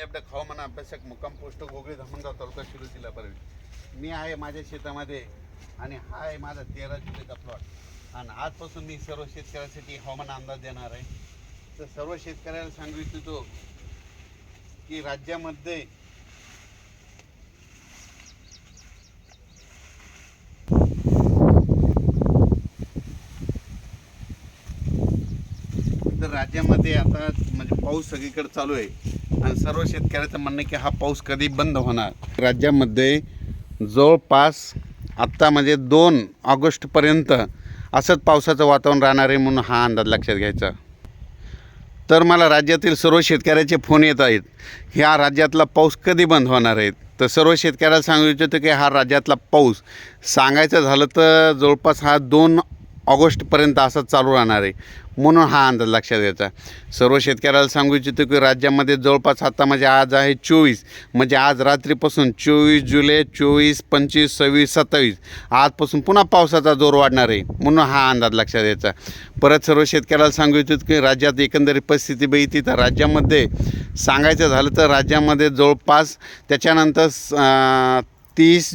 म्हणजे पंजाब हवामान अभ्यासक मुक्काम पोस्ट गोगळे धामणगाव तालुका शिरू जिल्हा परवी मी आहे माझ्या शेतामध्ये आणि हा आहे माझा तेरा जुलैचा प्लॉट आणि आजपासून मी सर्व शेतकऱ्यांसाठी हवामान अंदाज देणार आहे. तर सर्व शेतकऱ्याला सांगू इच्छितो की राज्यामध्ये तर राज्यामध्ये आता म्हणजे पाऊस सगळीकडे चालू आहे. आणि सर्व शेतकऱ्याचं म्हणणं की हा पाऊस कधी बंद होणार? राज्यामध्ये जवळपास आत्ता म्हणजे दोन ऑगस्टपर्यंत असंच पावसाचं वातावरण राहणार आहे म्हणून हा अंदाज लक्षात घ्यायचा. तर मला राज्यातील सर्व शेतकऱ्याचे फोन येत आहेत ह्या राज्यातला पाऊस कधी बंद होणार आहेत तर सर्व शेतकऱ्याला सांगू इच्छितो की हा राज्यातला पाऊस सांगायचं झालं तर जवळपास हा दोन ऑगस्टपर्यंत असंच चालू राहणार आहे. म्हणून हा अंदाज लक्षात घ्यायचा. सर्व शेतकऱ्याला सांगू इच्छितो की राज्यामध्ये जवळपास आता म्हणजे आज आहे चोवीस. म्हणजे आज रात्रीपासून चोवीस जुलै चोवीस पंचवीस सव्वीस सत्तावीस. आजपासून पुन्हा पावसाचा जोर वाढणार आहे. म्हणून हा अंदाज लक्षात घ्यायचा. परत सर्व शेतकऱ्याला सांगू इच्छितो की राज्यात एकंदरीत परिस्थिती बघितली तर राज्यामध्ये सांगायचं झालं तर राज्यामध्ये जवळपास त्याच्यानंतर तीस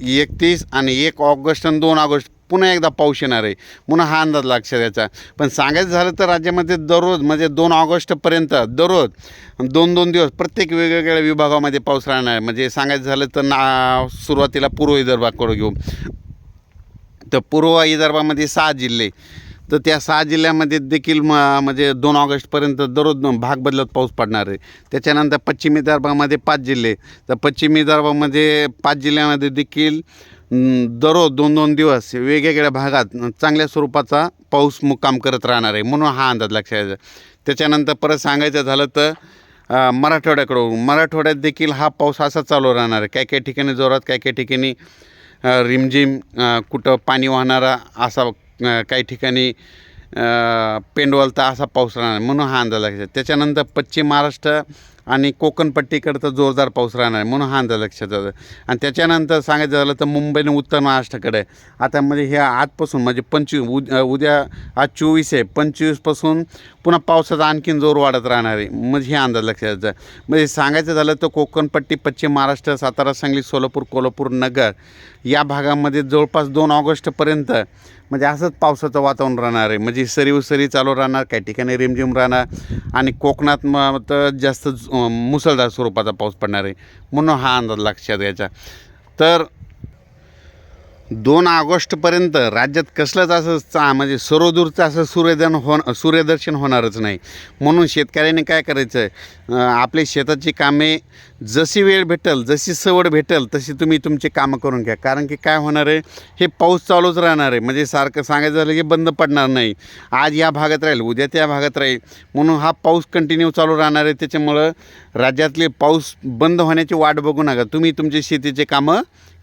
एकतीस आणि एक ऑगस्ट आणि दोन ऑगस्ट पुन्हा एकदा पाऊस येणार आहे. म्हणून हा अंदाज लक्षात द्यायचा पण सांगायचं झालं तर राज्यामध्ये दररोज म्हणजे दोन ऑगस्टपर्यंत दररोज दोन दोन दिवस प्रत्येक वेगवेगळ्या विभागामध्ये पाऊस राहणार. आहे म्हणजे सांगायचं झालं तर ना सुरुवातीला पूर्व विदर्भाकडे घेऊ तर पूर्व विदर्भामध्ये सहा जिल्हे. तर त्या सहा जिल्ह्यामध्ये देखील म म्हणजे दोन ऑगस्टपर्यंत दररोज भाग बदलत पाऊस पडणार आहे. त्याच्यानंतर पश्चिम विदर्भामध्ये पाच जिल्हे. तर पश्चिम विदर्भामध्ये पाच जिल्ह्यामध्ये देखील दररोज दोन दोन दिवस वेगवेगळ्या भागात चांगल्या स्वरूपाचा पाऊस मुक्काम करत राहणार आहे म्हणून हा अंदाज लक्षात यायचा त्याच्यानंतर परत सांगायचं झालं तर मराठवाड्याकडं मराठवाड्याकडून मराठवाड्यात देखील हा पाऊस असा चालू राहणार आहे. काही काही ठिकाणी जोरात काही काही ठिकाणी रिमझिम कुठं पाणी वाहणारा असा काही ठिकाणी पेंडवलता असा पाऊस राहणार म्हणून हा अंदाज लक्षात त्याच्यानंतर पश्चिम महाराष्ट्र आणि कोकणपट्टीकडं तर जोरदार पाऊस राहणार आहे म्हणून हा अंदाज लक्षात जातं. आणि त्याच्यानंतर सांगायचं झालं तर मुंबई आणि उत्तर महाराष्ट्राकडे आता म्हणजे ह्या आजपासून म्हणजे पंचवीस उद उद्या आज चोवीस आहे पंचवीसपासून पुन्हा पावसाचा आणखीन जोर वाढत राहणार आहे म्हणजे हे अंदाज लक्षात जातं. म्हणजे सांगायचं झालं तर कोकणपट्टी पश्चिम महाराष्ट्र सातारा सांगली सोलापूर कोल्हापूर नगर या भागामध्ये जवळपास दोन ऑगस्टपर्यंत म्हणजे असंच पावसाचं वातावरण राहणार आहे. म्हणजे सरी सरी चालू राहणार काही ठिकाणी रिमझिम राहणार आणि कोकणात मग तर जास्त मुसळधार स्वरूपाचा पाऊस पडणार आहे. म्हणून हा अंदाज लक्षात घ्यायचा. तर दोन ऑगस्टपर्यंत राज्यात कसलंच असं चा म्हणजे सर्वदूरचं असं सूर्यदन हो सूर्यदर्शन होणारच नाही. म्हणून शेतकऱ्याने काय करायचं? आहे आपली शेताची कामे जशी वेळ भेटेल जशी सवड भेटेल तशी तुम्ही तुमची कामं करून घ्या. कारण की काय होणार आहे? हे पाऊस चालूच राहणार आहे. म्हणजे सारखं सांगायचं झालं की बंद पडणार नाही. आज या भागात राहील उद्या त्या भागात राहील. म्हणून हा पाऊस कंटिन्यू चालू राहणार आहे. त्याच्यामुळं राज्यातले पाऊस बंद होण्याची वाट बघू नका. तुम्ही तुमची शेतीचे कामं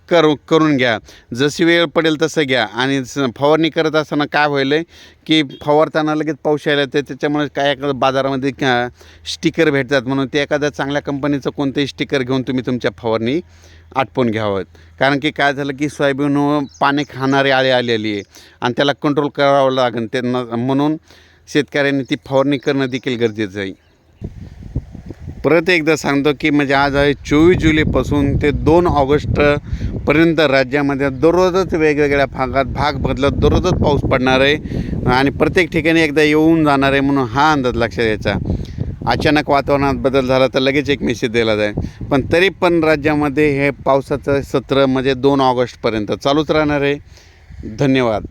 करू करून घ्या. जशी वेळ पडेल तसं घ्या. आणि स- फवारणी करत असताना काय होईल आहे की फवारताना लगेच पाऊस यायला ते त्याच्यामुळे काय एखादं बाजारामध्ये स्टिकर भेटतात म्हणून ते एखाद्या चांगल्या कंपनीचं कोणतंही स्टिकर घेऊन तुम्ही तुमच्या फवारणी आटपून घ्यावं. कारण की काय झालं की सोयाबीन पाणी खाणारी आळी आलेली आहे आणि त्याला कंट्रोल करावं लागेल. ते न म्हणून शेतकऱ्यांनी ती फवारणी करणं देखील गरजेचं आहे. परत एकदा सांगतो की म्हणजे आज आहे चोवीस जुलैपासून ते दोन ऑगस्टपर्यंत राज्यामध्ये दररोजच वेगवेगळ्या भागात भाग बदलत दररोजच पाऊस पडणार आहे. आणि प्रत्येक ठिकाणी एकदा येऊन जाणार आहे म्हणून हा अंदाज लक्षात घ्यायचा अचानक वातावरणात बदल झाला तर लगेच एक मेसेज दिला जाईल. पण तरी पण राज्यामध्ये हे पावसाचं सत्र म्हणजे दोन ऑगस्टपर्यंत चालूच राहणार आहे. धन्यवाद.